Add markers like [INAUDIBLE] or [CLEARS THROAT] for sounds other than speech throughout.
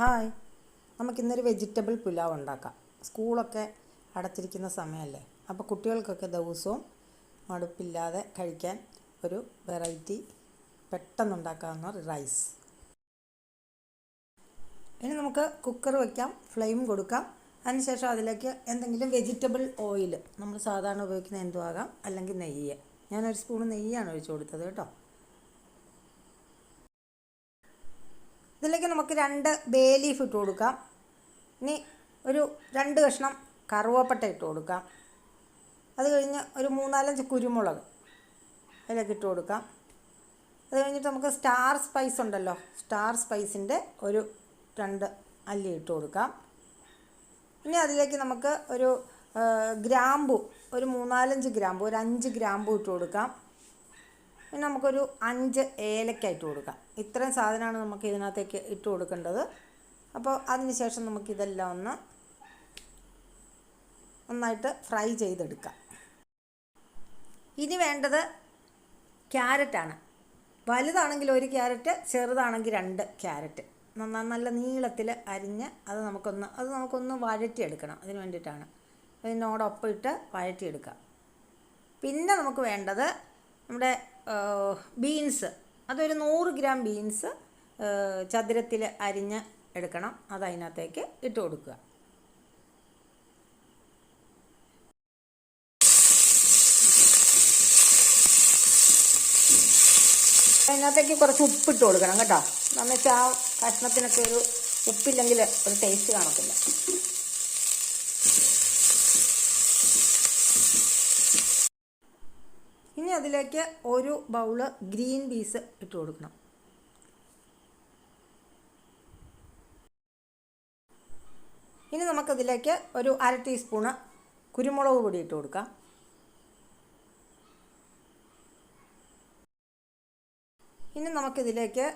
Hi. നമുക്കിന്നൊരു vegetable pulao ഉണ്ടാക്കാം. സ്കൂളൊക്കെ അടച്ചിരിക്കുന്ന സമയമല്ലേ? അപ്പോൾ കുട്ടികൾക്കൊക്കെ ദിവസവും മടുപ്പില്ലാതെ കഴിക്കാൻ ഒരു വെറൈറ്റി പെട്ടെന്നുണ്ടാക്കാവുന്ന റൈസ്. ഇനി നമുക്ക് കുക്കർ വയ്ക്കാം ഫ്ലെയിം കൊടുക്കാം. അതിനുശേഷം അതിലേക്ക് എന്തെങ്കിലും വെജിറ്റബിൾ ഓയിൽ നമ്മൾ സാധാരണ ഉപയോഗിക്കുന്ന എന്തുവാകാം? അല്ലെങ്കിൽ നെയ്യ്. ഞാനൊരു സ്പൂൺ നെയ്യാണ് ഒഴിച്ചു കൊടുത്തത് കേട്ടോ. ഇതിലേക്ക് നമുക്ക് രണ്ട് ബേ ലീഫ് ഇട്ട് കൊടുക്കാം. ഇനി ഒരു രണ്ട് കഷ്ണം കറുവപ്പട്ട ഇട്ട് കൊടുക്കാം. അത് കഴിഞ്ഞ് ഒരു മൂന്നാലഞ്ച് കുരുമുളക് അതിലേക്ക് ഇട്ട് കൊടുക്കാം. അത് കഴിഞ്ഞിട്ട് നമുക്ക് സ്റ്റാർ സ്പൈസ് ഉണ്ടല്ലോ സ്റ്റാർ സ്പൈസിന്റെ ഒരു രണ്ട് അല്ലി ഇട്ട് കൊടുക്കാം. പിന്നെ അതിലേക്ക് നമുക്ക് ഒരു ഗ്രാമ്പു ഒരു മൂന്നാലഞ്ച് ഗ്രാമ്പു ഒരു അഞ്ച് ഗ്രാമ്പു ഇട്ട് കൊടുക്കാം. പിന്നെ നമുക്കൊരു അഞ്ച് ഏലക്ക ഇട്ട് കൊടുക്കാം. ഇത്രയും സാധനമാണ് നമുക്ക് ഇതിനകത്തേക്ക് ഇട്ട് കൊടുക്കേണ്ടത്. അപ്പോൾ അതിനുശേഷം നമുക്കിതെല്ലാം ഒന്ന് നന്നായിട്ട് ഫ്രൈ ചെയ്തെടുക്കാം. ഇനി വേണ്ടത് ക്യാരറ്റാണ്. വലുതാണെങ്കിൽ ഒരു ക്യാരറ്റ് ചെറുതാണെങ്കിൽ രണ്ട് ക്യാരറ്റ്. നന്നാ നല്ല നീളത്തിൽ അരിഞ്ഞ് അത് നമുക്കൊന്ന് അത് നമുക്കൊന്ന് വഴറ്റിയെടുക്കണം അതിന് വേണ്ടിയിട്ടാണ്. അതിനോടൊപ്പം ഇട്ട് വഴറ്റിയെടുക്കാം. പിന്നെ നമുക്ക് വേണ്ടത് നമ്മുടെ ബീൻസ്. അതൊരു നൂറ് ഗ്രാം ബീൻസ് ചതുരത്തിൽ അരിഞ്ഞ് എടുക്കണം. അത് അതിനകത്തേക്ക് ഇട്ട് കൊടുക്കുക. അതിനകത്തേക്ക് കുറച്ച് ഉപ്പിട്ട് കൊടുക്കണം കേട്ടോ. എന്നുവെച്ചാൽ ആ കഷ്ണത്തിനൊക്കെ ഒരു ഉപ്പില്ലെങ്കിൽ ഒരു ടേസ്റ്റ് കാണത്തില്ല. ഇനി അതിലേക്ക് ഒരു ബൗൾ ഗ്രീൻ പീസ് ഇട്ട് കൊടുക്കണം. ഇനി നമുക്കതിലേക്ക് ഒരു അര ടീസ്പൂണ് കുരുമുളക് പൊടി ഇട്ട് കൊടുക്കാം. ഇനി നമുക്കിതിലേക്ക്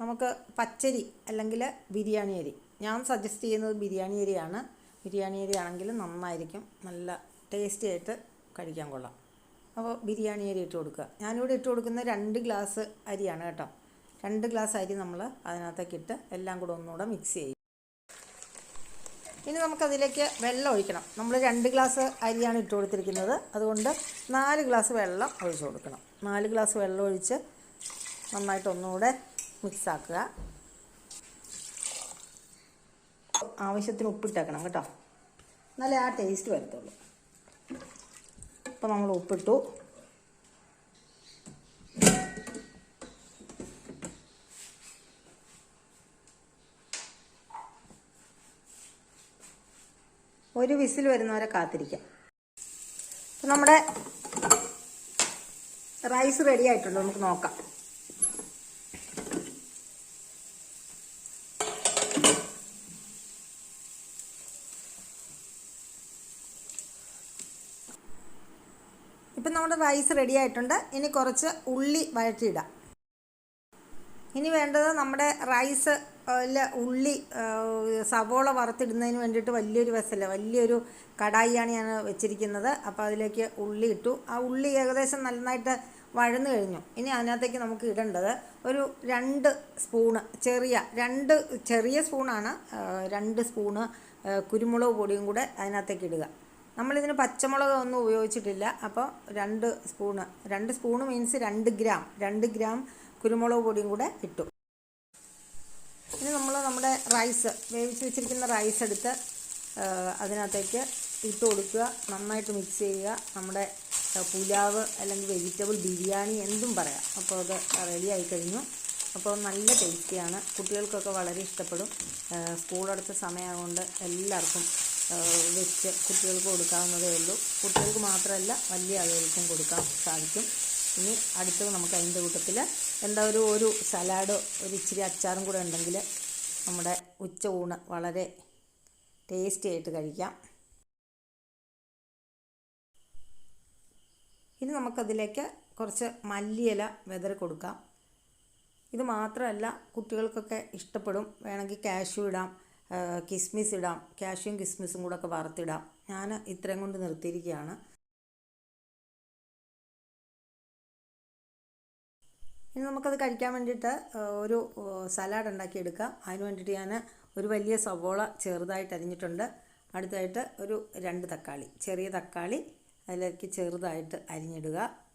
നമുക്ക് പച്ചരി അല്ലെങ്കിൽ ബിരിയാണി അരി. ഞാൻ സജസ്റ്റ് ചെയ്യുന്നത് ബിരിയാണി അരിയാണ്. ബിരിയാണി അരി ആണെങ്കിൽ നന്നായിരിക്കും. നല്ല ടേസ്റ്റി ആയിട്ട് കഴിക്കാൻ കൊള്ളാം. അപ്പോൾ ബിരിയാണി അരി ഇട്ട് കൊടുക്കുക. ഞാനിവിടെ ഇട്ട് കൊടുക്കുന്ന രണ്ട് ഗ്ലാസ് അരിയാണ് കേട്ടോ. രണ്ട് ഗ്ലാസ് അരി നമ്മൾ അതിനകത്തേക്ക് ഇട്ട് എല്ലാം കൂടെ ഒന്നുകൂടെ മിക്സ് ചെയ്യും. ഇനി നമുക്കതിലേക്ക് വെള്ളം ഒഴിക്കണം. നമ്മൾ രണ്ട് ഗ്ലാസ് അരിയാണ് ഇട്ട് കൊടുത്തിരിക്കുന്നത്. അതുകൊണ്ട് നാല് ഗ്ലാസ് വെള്ളം ഒഴിച്ച് കൊടുക്കണം. നാല് ഗ്ലാസ് വെള്ളം ഒഴിച്ച് നന്നായിട്ട് ഒന്നുകൂടെ മിക്സ് ആക്കുക. ആവശ്യത്തിന് ഉപ്പിട്ടേക്കണം കേട്ടോ. എന്നാലേ ആ ടേസ്റ്റ് വരത്തുള്ളൂ. ഇപ്പം നമ്മൾ ഉപ്പിട്ടു. ഒരു വിസിൽ വരുന്നവരെ കാത്തിരിക്കാം. നമ്മുടെ റൈസ് റെഡി ആയിട്ടുണ്ട്. നമുക്ക് നോക്കാം. ഇപ്പം നമ്മുടെ റൈസ് റെഡി ആയിട്ടുണ്ട്. ഇനി കുറച്ച് ഉള്ളി വഴറ്റിയിടാം. ഇനി വേണ്ടത് നമ്മുടെ റൈസ് ഉള്ളി സവോള വറുത്തിടുന്നതിന് വേണ്ടിയിട്ട് വലിയൊരു വെസല വലിയൊരു കടായിയാണ് ഞാൻ വെച്ചിരിക്കുന്നത്. അപ്പോൾ അതിലേക്ക് ഉള്ളി ഇട്ടു. ആ ഉള്ളി ഏകദേശം നന്നായിട്ട് വഴന്നു കഴിഞ്ഞു. ഇനി അതിനകത്തേക്ക് നമുക്ക് ഇടേണ്ടത് ഒരു രണ്ട് സ്പൂണ് ചെറിയ രണ്ട് ചെറിയ സ്പൂണാണ് രണ്ട് സ്പൂണ് കുരുമുളക് പൊടിയും കൂടെ അതിനകത്തേക്ക് ഇടുക. നമ്മളിതിന് പച്ചമുളക് ഒന്നും ഉപയോഗിച്ചിട്ടില്ല. അപ്പോൾ രണ്ട് സ്പൂണ് രണ്ട് സ്പൂണ് മീൻസ് രണ്ട് ഗ്രാം രണ്ട് ഗ്രാം കുരുമുളക് പൊടിയും കൂടെ ഇട്ടു. ഇനി നമ്മൾ നമ്മുടെ റൈസ് വേവിച്ച് വെച്ചിരിക്കുന്ന റൈസ് എടുത്ത് അതിനകത്തേക്ക് ഇട്ട് കൊടുക്കുക. നന്നായിട്ട് മിക്സ് ചെയ്യുക. നമ്മുടെ പുലാവ് അല്ലെങ്കിൽ വെജിറ്റബിൾ ബിരിയാണി എന്തും പറയാം. അപ്പോൾ അത് റെഡി ആയി കഴിഞ്ഞു. അപ്പോൾ നല്ല ടേസ്റ്റിയാണ് കുട്ടികൾക്കൊക്കെ വളരെ ഇഷ്ടപ്പെടും. സ്കൂളടുത്ത സമയമായതുകൊണ്ട് എല്ലാവർക്കും വെച്ച് കുട്ടികൾക്ക് കൊടുക്കാവുന്നതേ ഉള്ളൂ. കുട്ടികൾക്ക് മാത്രമല്ല വലിയ ആളുകൾക്കും കൊടുക്കാൻ സാധിക്കും. ഇനി അടുത്തത് നമുക്ക് അതിന്റെ കൂട്ടത്തിൽ എന്താ ഒരു ഒരു സലാഡോ ഒരു ഇച്ചിരി അച്ചാറും കൂടെ ഉണ്ടെങ്കിൽ നമ്മുടെ ഉച്ച ഊണ് വളരെ ടേസ്റ്റി ആയിട്ട് കഴിക്കാം. ഇനി നമുക്കതിലേക്ക് കുറച്ച് മല്ലിയില വെതറി കൊടുക്കാം. ഇത് മാത്രമല്ല കുട്ടികൾക്കൊക്കെ ഇഷ്ടപ്പെടും. വേണമെങ്കിൽ കാഷ്യൂ ഇടാം. കിസ്മിസ് ഇടാം. കാഷ്യൂ കിസ്മിസും കൂടെ ഒക്കെ വറുത്തിടാം. ഞാൻ ഇത്രയും കൊണ്ട് നിർത്തിയിരിക്കുകയാണ്. ഇനി നമുക്കത് കഴിക്കാൻ വേണ്ടിയിട്ട് ഒരു സലാഡ് ഉണ്ടാക്കി എടുക്കാം. അതിന് വേണ്ടിയിട്ട് ഞാൻ ഒരു വലിയ സവോള ചെറുതായിട്ട് അരിഞ്ഞിട്ടുണ്ട്. അടുത്തായിട്ട് ഒരു രണ്ട് തക്കാളി ചെറിയ തക്കാളി അതിലേക്ക് ചെറുതായിട്ട് അരിഞ്ഞിടുക.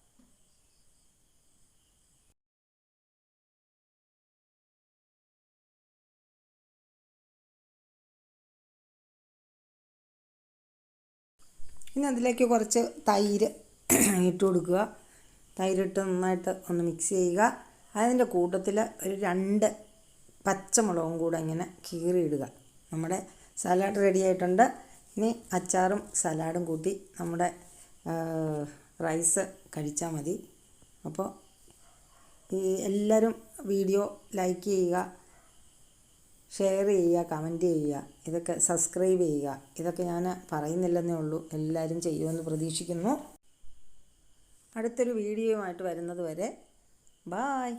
ഇനി അതിലേക്ക് കുറച്ച് തൈര് [CLEARS THROAT] ഇട്ട് കൊടുക്കുക. തൈരിട്ട് നന്നായിട്ട് ഒന്ന് മിക്സ് ചെയ്യുക. അതിന്റെ കൂട്ടത്തിൽ ഒരു രണ്ട് പച്ചമുളകും കൂടെ ഇങ്ങനെ കീറിയിടുക നമ്മുടെ സലാഡ് റെഡി ആയിട്ടുണ്ട്. ഇനി അച്ചാറും സലാഡും കൂട്ടി നമ്മുടെ റൈസ് കഴിച്ചാൽ മതി. അപ്പോൾ ഈ എല്ലാവരും വീഡിയോ ലൈക്ക് ചെയ്യുക. ഷെയർ ചെയ്യുക കമന്റ് ചെയ്യുക ഇതൊക്കെ സബ്സ്ക്രൈബ് ചെയ്യുക. ഇതൊക്കെ ഞാൻ പറയുന്നില്ലെന്നേ ഉള്ളൂ. എല്ലാവരും ചെയ്യുമെന്ന് പ്രതീക്ഷിക്കുന്നു. അടുത്തൊരു വീഡിയോയുമായിട്ട് വരുന്നത് വരെ ബായ്